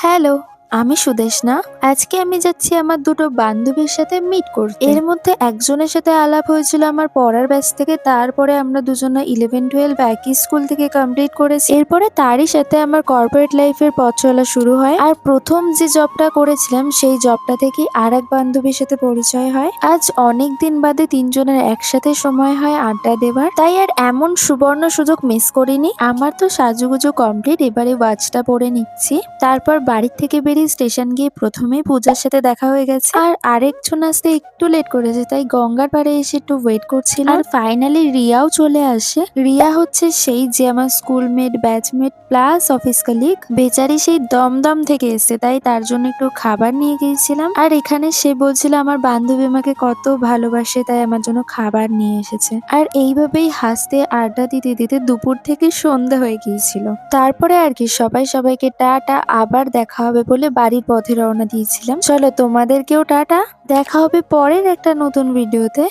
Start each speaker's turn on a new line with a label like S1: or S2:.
S1: Hello আমি সুদেশনা আজকে আমি যাচ্ছি আমার দুটো বান্ধবীর সাথে মিট করতে। এর মধ্যে একজনের সাথে আলাপ হয়েছিল আমার পড়ার ব্যাচ থেকে, তারপরে আমরা দুজনে ইলেভেন টুয়েলভ একই স্কুল থেকে কমপ্লিট করেছি। এরপরে তারই সাথে আমার কর্পোরেট লাইফের পথ চলা শুরু হয়। আর প্রথম যে জবটা করেছিলাম, সেই জবটা থেকে আর এক বান্ধবীর সাথে পরিচয় হয়। আজ অনেক দিন বাদে তিনজনের একসাথে সময় হয় আড্ডা দেবার। তাই আর এমন সুবর্ণ সুযোগ মিস করিনি। আমার তো সাজুগুজু কমপ্লিট এবারে ওয়াচটা পরে নিচ্ছি। তারপর বাড়ির থেকে বেরিয়ে স্টেশন গিয়ে প্রথমে পূজার সাথে দেখা হয়ে গেছে। আর আরেকজন আসতে একটু লেট করেছে, তাই গঙ্গার পাড়ে এসে একটু ওয়েট করছিল। আর ফাইনালি রিয়াও চলে আসে। রিয়া হচ্ছে সেই যে আমার schoolmate batchmate plus office colleague বেচারি সেই দমদম থেকে এসে তাই তার জন্য একটু খাবার নিয়ে গিয়েছিলাম। আর এখানে সে বলছিল, আমার বান্ধবী আমাকে কত ভালোবাসে, তাই আমার জন্য খাবার নিয়ে এসেছে। আর এইভাবেই হাসতে আড্ডা দিতে দিতে দুপুর থেকে সন্ধ্যা হয়ে গিয়েছিল। তারপরে আর কি, সবাই সবাইকে টাটা, আবার দেখা হবে বলে বাড়ির পথে রওনা দিয়েছিলাম। চলো তোমাদেরকেও টাটা। দেখা হবে পরের একটা নতুন ভিডিওতে।